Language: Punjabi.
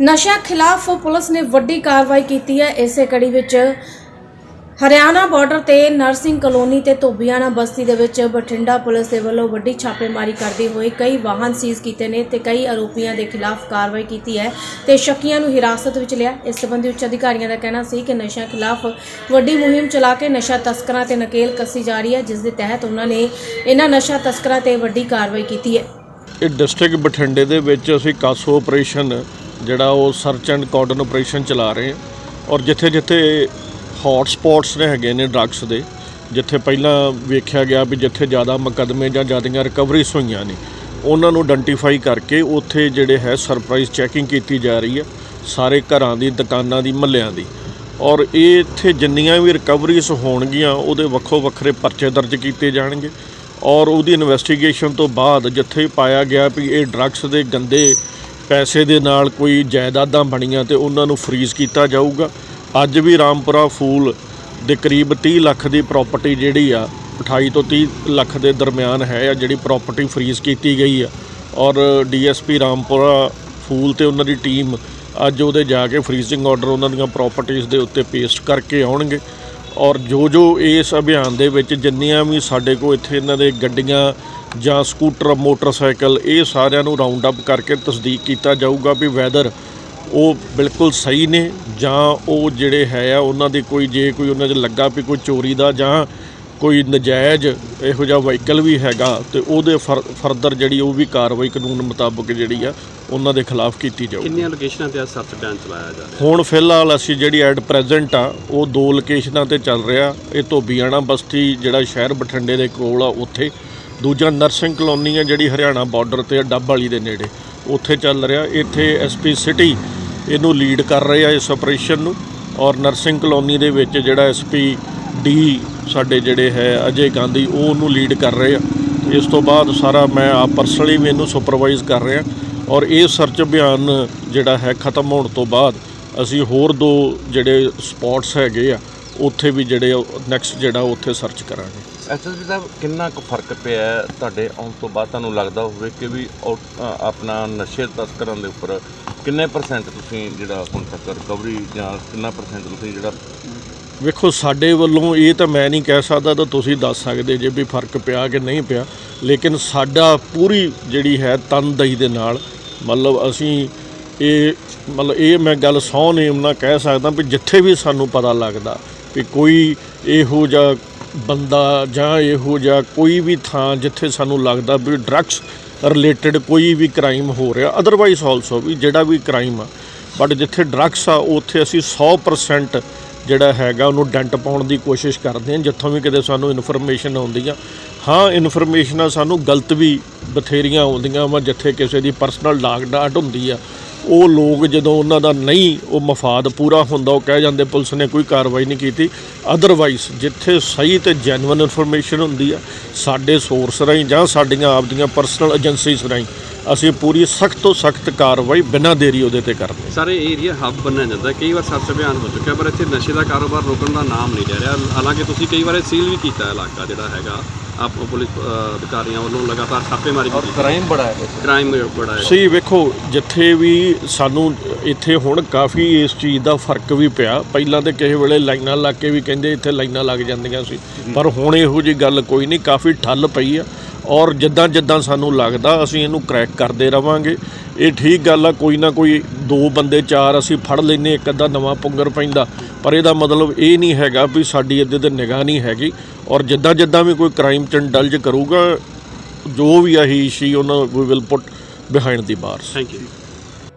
ਨਸ਼ਾ ਖਿਲਾਫ ਪੁਲਿਸ ਨੇ ਵੱਡੀ ਕਾਰਵਾਈ ਕੀਤੀ ਹੈ। ਇਸੇ ਕੜੀ ਵਿੱਚ ਹਰਿਆਣਾ ਬਾਰਡਰ ਤੇ ਨਰਸਿੰਗ ਕਲੋਨੀ ਤੇ ਧੋਬੀਆਣਾ ਬਸਤੀ ਦੇ ਵਿੱਚ ਬਠਿੰਡਾ ਪੁਲਿਸ ਦੇ ਵੱਲੋਂ ਵੱਡੀ ਛਾਪੇਮਾਰੀ ਕਰਦੇ ਹੋਏ ਕਈ ਵਾਹਨ ਸੀਜ਼ ਕੀਤੇ ਨੇ ਤੇ ਕਈ ਆਰੋਪੀਆਂ ਦੇ ਖਿਲਾਫ ਕਾਰਵਾਈ ਕੀਤੀ ਹੈ ਤੇ ਸ਼ੱਕੀਆਂ ਨੂੰ ਹਿਰਾਸਤ ਵਿੱਚ ਲਿਆ। ਇਸ ਸੰਬੰਧੀ ਉੱਚ ਅਧਿਕਾਰੀਆਂ ਦਾ ਕਹਿਣਾ ਸੀ ਕਿ ਨਸ਼ਾ ਖਿਲਾਫ ਵੱਡੀ ਮੁਹਿੰਮ ਚਲਾ ਕੇ ਨਸ਼ਾ ਤਸਕਰਾਂ ਤੇ ਨਕੇਲ ਕੱਸੀ ਜਾ ਰਹੀ ਹੈ, ਜਿਸ ਦੇ ਤਹਿਤ ਉਹਨਾਂ ਨੇ ਇਹਨਾਂ ਨਸ਼ਾ ਤਸਕਰਾਂ ਤੇ ਵੱਡੀ ਕਾਰਵਾਈ ਕੀਤੀ ਹੈ। ਇਹ ਡਿਸਟ੍ਰਿਕਟ ਬਠਿੰਡੇ ਦੇ ਵਿੱਚ ਅਸੀਂ ਕਾਸੋ ਆਪਰੇਸ਼ਨ ਜਿਹੜਾ ਉਹ ਸਰਚ ਐਂਡ ਕਾਰਡਨ ਆਪਰੇਸ਼ਨ ਚਲਾ ਰਹੇ ਹਾਂ ਔਰ ਜਿੱਥੇ ਜਿੱਥੇ ਹੌਟ ਸਪੌਟਸ ਨੇ ਹੈਗੇ ਨੇ ਡਰੱਗਸ ਦੇ, ਜਿੱਥੇ ਪਹਿਲਾਂ ਵੇਖਿਆ ਗਿਆ ਵੀ ਜਿੱਥੇ ਜ਼ਿਆਦਾ ਮੁਕੱਦਮੇ ਜਾਂ ਜ਼ਿਆਦੀਆਂ ਰਿਕਵਰੀਜ਼ ਹੋਈਆਂ ਨੇ, ਉਹਨਾਂ ਨੂੰ ਆਇਡੈਂਟੀਫਾਈ ਕਰਕੇ ਉੱਥੇ ਜਿਹੜੇ ਹੈ ਸਰਪ੍ਰਾਈਜ਼ ਚੈਕਿੰਗ ਕੀਤੀ ਜਾ ਰਹੀ ਹੈ, ਸਾਰੇ ਘਰਾਂ ਦੀ, ਦੁਕਾਨਾਂ ਦੀ, ਮਹੱਲਿਆਂ ਦੀ। ਔਰ ਇਹ ਇੱਥੇ ਜਿੰਨੀਆਂ ਵੀ ਰਿਕਵਰੀਜ਼ ਹੋਣਗੀਆਂ, ਉਹਦੇ ਵੱਖੋ ਵੱਖਰੇ ਪਰਚੇ ਦਰਜ ਕੀਤੇ ਜਾਣਗੇ। ਔਰ ਉਹਦੀ ਇਨਵੈਸਟੀਗੇਸ਼ਨ ਤੋਂ ਬਾਅਦ ਜਿੱਥੇ ਪਾਇਆ ਗਿਆ ਵੀ ਇਹ ਡਰੱਗਸ ਦੇ ਗੰਦੇ ਪੈਸੇ ਦੇ ਨਾਲ ਕੋਈ ਜਾਇਦਾਦਾਂ ਬਣੀਆਂ ਤੇ ਉਹਨਾਂ ਨੂੰ ਫਰੀਜ਼ ਕੀਤਾ ਜਾਊਗਾ। ਅੱਜ ਵੀ ਰਾਮਪੁਰਾ ਫੂਲ ਦੇ ਕਰੀਬ 30 ਲੱਖ ਦੀ ਪ੍ਰਾਪਰਟੀ ਜਿਹੜੀ ਆ 28 ਤੋਂ 30 ਲੱਖ ਦੇ ਦਰਮਿਆਨ ਹੈ ਆ, ਜਿਹੜੀ ਪ੍ਰਾਪਰਟੀ ਫਰੀਜ਼ ਕੀਤੀ ਗਈ ਆ। ਔਰ ਡੀਐਸਪੀ ਰਾਮਪੁਰਾ ਫੂਲ ਤੇ ਉਹਨਾਂ ਦੀ ਟੀਮ ਅੱਜ ਉਹਦੇ ਜਾ ਕੇ ਫਰੀਜ਼ਿੰਗ ਆਰਡਰ ਉਹਨਾਂ ਦੀਆਂ ਪ੍ਰਾਪਰਟੀਆਂ ਦੇ ਉੱਤੇ ਪੇਸਟ ਕਰਕੇ ਆਉਣਗੇ। ਔਰ ਜੋ ਜੋ ਇਸ ਅਭਿਆਨ ਦੇ ਵਿੱਚ ਜਿੰਨੀਆਂ ਵੀ ਸਾਡੇ ਕੋਲ ਇੱਥੇ ਇਹਨਾਂ ਦੇ ਗੱਡੀਆਂ ਜਾਂ ਸਕੂਟਰ, ਮੋਟਰਸਾਈਕਲ, ਇਹ ਸਾਰਿਆਂ ਨੂੰ ਰਾਉਂਡ ਅਪ ਕਰਕੇ ਤਸਦੀਕ ਕੀਤਾ ਜਾਊਗਾ ਵੀ ਵੈਦਰ ਉਹ ਬਿਲਕੁਲ ਸਹੀ ਨੇ ਜਾਂ ਉਹ ਜਿਹੜੇ ਹੈ ਆ, ਉਹਨਾਂ ਦੇ ਕੋਈ ਜੇ ਕੋਈ ਉਹਨਾਂ 'ਚ ਲੱਗਾ ਵੀ ਕੋਈ ਚੋਰੀ ਦਾ ਜਾਂ ਕੋਈ ਨਜਾਇਜ਼ ਇਹੋ ਜਿਹਾ ਵਹੀਕਲ ਵੀ ਹੈਗਾ ਤੇ ਉਹਦੇ ਫਰਦਰ ਜਿਹੜੀ ਉਹ ਵੀ ਕਾਰਵਾਈ ਕਾਨੂੰਨ ਮੁਤਾਬਕ ਜਿਹੜੀ ਆ ਉਹਨਾਂ ਦੇ ਖਿਲਾਫ ਕੀਤੀ ਜਾਊਗੀ। ਕਿੰਨੀਆਂ ਲੋਕੇਸ਼ਨਾਂ ਤੇ ਸਰਚ ਅਭਿਆਨ ਚਲਾਇਆ ਜਾ ਰਿਹਾ? ਹੁਣ ਫਿਲਹਾਲ ਅਸੀਂ ਜਿਹੜੀ ਐਡ ਪ੍ਰੈਜ਼ੈਂਟ ਆ ਉਹ ਦੋ ਲੋਕੇਸ਼ਨਾਂ ਤੇ ਚੱਲ ਰਿਹਾ। ਇਹ ਧੋਬੀਆਣਾ ਬਸਤੀ ਜਿਹੜਾ ਸ਼ਹਿਰ ਬਠਿੰਡੇ ਦੇ ਕੋਲ ਆ ਉੱਥੇ। ਦੂਜਾ ਨਰਸਿੰਗ ਕਲੋਨੀ ਆ ਜਿਹੜੀ ਹਰਿਆਣਾ ਬਾਰਡਰ ਤੇ ਆ ਡੱਬ ਵਾਲੀ ਦੇ ਨੇੜੇ। ਉੱਥੇ ਚੱਲ ਰਿਹਾ। ਇੱਥੇ ਐਸਪੀ ਸਿਟੀ ਇਹਨੂੰ ਲੀਡ ਕਰ ਰਹੇ ਆ ਇਸ ਆਪਰੇਸ਼ਨ ਨੂੰ। ਔਰ ਨਰਸਿੰਗ ਕਲੋਨੀ ਦੇ ਵਿੱਚ ਜਿਹੜਾ ਐਸਪੀ ਡੀ ਸਾਡੇ ਜਿਹੜੇ ਹੈ ਅਜੇ ਗਾਂਧੀ, ਉਹ ਉਹਨੂੰ ਲੀਡ ਕਰ ਰਹੇ ਆ। ਇਸ ਤੋਂ ਬਾਅਦ ਸਾਰਾ ਮੈਂ ਆਪ ਪਰਸਨਲੀ ਵੀ ਇਹਨੂੰ ਸੁਪਰਵਾਈਜ਼ ਕਰ ਰਿਹਾ। ਔਰ ਇਹ ਸਰਚ ਅਭਿਆਨ ਜਿਹੜਾ ਹੈ ਖਤਮ ਹੋਣ ਤੋਂ ਬਾਅਦ ਅਸੀਂ ਹੋਰ ਦੋ ਜਿਹੜੇ ਸਪੌਟਸ ਹੈਗੇ ਆ, ਉੱਥੇ ਵੀ ਜਿਹੜੇ ਨੈਕਸਟ ਜਿਹੜਾ ਉੱਥੇ ਸਰਚ ਕਰਾਂਗੇ। ਐਸਐਸਪੀ ਸਾਹਿਬ, ਕਿੰਨਾ ਕੁ ਫ਼ਰਕ ਪਿਆ ਤੁਹਾਡੇ ਆਉਣ ਤੋਂ ਬਾਅਦ? ਤੁਹਾਨੂੰ ਲੱਗਦਾ ਹੋਵੇ ਕਿ ਵੀ ਆਊਟ- ਆਪਣਾ ਨਸ਼ੇ ਤਸਕਰਾਂ ਦੇ ਉੱਪਰ ਕਿੰਨੇ ਪਰਸੈਂਟ ਤੁਸੀਂ ਜਿਹੜਾ ਹੁਣ ਤੱਕ ਰਿਕਵਰੀ ਜਾਂ ਕਿੰਨਾ ਪਰਸੈਂਟ ਤੁਸੀਂ ਜਿਹੜਾ ਵੇਖੋ, ਸਾਡੇ ਵੱਲੋਂ ਇਹ ਤਾਂ ਮੈਂ ਨਹੀਂ ਕਹਿ ਸਕਦਾ ਤਾਂ ਤੁਸੀਂ ਦੱਸ ਸਕਦੇ ਜੇ ਵੀ ਫ਼ਰਕ ਪਿਆ ਕਿ ਨਹੀਂ ਪਿਆ। ਲੇਕਿਨ ਸਾਡਾ ਪੂਰੀ ਜਿਹੜੀ ਹੈ ਤਨਦੇਹੀ ਦੇ ਨਾਲ, ਮਤਲਬ ਅਸੀਂ ਇਹ, ਮਤਲਬ ਇਹ ਮੈਂ ਗੱਲ ਸਹੁੰ ਨੇਮ ਨਾਲ ਕਹਿ ਸਕਦਾ ਵੀ ਜਿੱਥੇ ਵੀ ਸਾਨੂੰ ਪਤਾ ਲੱਗਦਾ ਵੀ ਕੋਈ ਇਹੋ ਜਿਹਾ ਬੰਦਾ ਜਾਂ ਇਹੋ ਜਿਹਾ ਕੋਈ ਵੀ ਥਾਂ ਜਿੱਥੇ ਸਾਨੂੰ ਲੱਗਦਾ ਵੀ ਡਰੱਗਸ ਰਿਲੇਟਡ ਕੋਈ ਵੀ ਕ੍ਰਾਈਮ ਹੋ ਰਿਹਾ ਅਦਰਵਾਈਜ਼ ਆਲਸੋ ਵੀ ਜਿਹੜਾ ਵੀ ਕ੍ਰਾਈਮ ਆ। ਬਟ ਜਿੱਥੇ ਡਰੱਗਸ ਆ, ਉੱਥੇ ਅਸੀਂ 100% ਜਿਹੜਾ ਹੈਗਾ, ਉਹਨੂੰ ਡੈਂਟ ਪਾਉਣ ਦੀ ਕੋਸ਼ਿਸ਼ ਕਰਦੇ ਹਾਂ ਜਿੱਥੋਂ ਵੀ ਕਿਤੇ ਸਾਨੂੰ ਇਨਫੋਰਮੇਸ਼ਨ ਆਉਂਦੀ ਆ ਹਾਂ ਇਨਫੋਰਮੇਸ਼ਨਾਂ ਸਾਨੂੰ ਗਲਤ ਵੀ ਬਥੇਰੀਆਂ ਆਉਂਦੀਆਂ ਵਾ, ਜਿੱਥੇ ਕਿਸੇ ਦੀ ਪਰਸਨਲ ਡਾਕ ਡਾਟ ਹੁੰਦੀ ਆ। ਉਹ ਲੋਕ ਜਦੋਂ ਉਹਨਾਂ ਦਾ ਨਹੀਂ, ਉਹ ਮਫਾਦ ਪੂਰਾ ਹੁੰਦਾ, ਉਹ ਕਹਿ ਜਾਂਦੇ, ਪੁਲਿਸ ਨੇ ਕੋਈ ਕਾਰਵਾਈ ਨਹੀਂ ਕੀਤੀ। ਅਦਰਵਾਈਜ਼ ਜਿੱਥੇ ਸਹੀ ਤੇ ਜੈਨੂਇਨ ਇਨਫੋਰਮੇਸ਼ਨ ਹੁੰਦੀ ਆ, ਸਾਡੇ ਸੋਰਸ ਰਾਹੀਂ ਜਾਂ ਸਾਡੀਆਂ ਆਪਦੀਆਂ ਪਰਸਨਲ ਏਜੰਸੀਜ਼ ਰਾਹੀਂ, ਅਸੀਂ ਪੂਰੀ ਸਖਤ ਤੋਂ ਸਖਤ ਕਾਰਵਾਈ ਬਿਨਾਂ ਦੇਰੀ ਉਹਦੇ ਤੇ ਕਰਦੇ ਹਾਂ। ਸਾਰੇ ਏਰੀਆ ਹੱਬ ਬਣਿਆ ਜਾਂਦਾ, ਕਈ ਵਾਰ ਸੱਚ ਅਭਿਆਨ ਹੋ ਚੁੱਕਿਆ, ਪਰ ਇੱਥੇ ਨਸ਼ੇ ਦਾ ਕਾਰੋਬਾਰ ਰੋਕਣ ਦਾ ਨਾਮ ਨਹੀਂ ਲੈ ਰਿਹਾ। ਹਾਲਾਂਕਿ ਤੁਸੀਂ ਕਈ ਵਾਰ ਸੀਲ ਵੀ ਕੀਤਾ ਇਲਾਕਾ ਜਿਹੜਾ ਹੈਗਾ। ਆਪ ਪੁਲਿਸ ਅ, ਅਧਿਕਾਰੀਆਂ ਵੱਲੋਂ ਲਗਾਤਾਰ ਛਾਪੇਮਾਰੀ ਕੀਤੀ ਕ੍ਰਾਈਮ ਬੜਾ ਹੈ ਕ੍ਰਾਈਮ ਬੜਾ ਹੈ। ਸਹੀ ਵੇਖੋ ਜਿੱਥੇ ਵੀ ਸਾਨੂੰ ਇੱਥੇ ਹੁਣ ਕਾਫੀ ਇਸ ਚੀਜ਼ ਦਾ ਫ਼ਰਕ ਵੀ ਪਿਆ। ਪਹਿਲਾਂ ਤੇ ਕਿਸੇ ਵੇਲੇ ਲਾਈਨਾਂ ਲੱਗ ਕੇ ਵੀ ਕਹਿੰਦੇ ਇੱਥੇ ਲਾਈਨਾਂ ਲੱਗ ਜਾਂਦੀਆਂ ਸੀ। ਪਰ ਹੁਣ ਇਹੋ ਜੀ ਗੱਲ ਕੋਈ ਨਹੀਂ ਕਾਫੀ ਠੱਲ ਪਈ ਆ। ਔਰ ਜਿੱਦਾਂ ਜਿੱਦਾਂ ਸਾਨੂੰ ਲੱਗਦਾ, ਅਸੀਂ ਇਹਨੂੰ ਕਰੈਕ ਕਰਦੇ ਰਵਾਂਗੇ। ਇਹ ਠੀਕ ਗੱਲ ਆ, ਕੋਈ ਨਾ ਕੋਈ ਦੋ ਬੰਦੇ, ਚਾਰ ਅਸੀਂ ਫੜ ਲੈਨੇ ਇੱਕ ਅੱਧਾ ਨਵਾਂ ਪੁੰਗਰ ਪੈਂਦਾ। ਪਰ ਇਹਦਾ ਮਤਲਬ ਇਹ ਨਹੀਂ ਹੈਗਾ ਵੀ ਸਾਡੀ ਇਹਦੇ ਤੇ ਨਿਗਾਹ ਨਹੀਂ ਹੈਗੀ। ਔਰ ਜਿੱਦਾਂ ਜਿੱਦਾਂ ਵੀ ਕੋਈ ਕ੍ਰਾਈਮ ਚ ਇੰਡਲਜ ਕਰੂਗਾ, ਜੋ ਵੀ ਆ ਹੀ ਸ਼ੀ ਉਹਨਾਂ we will put behind the bars thank you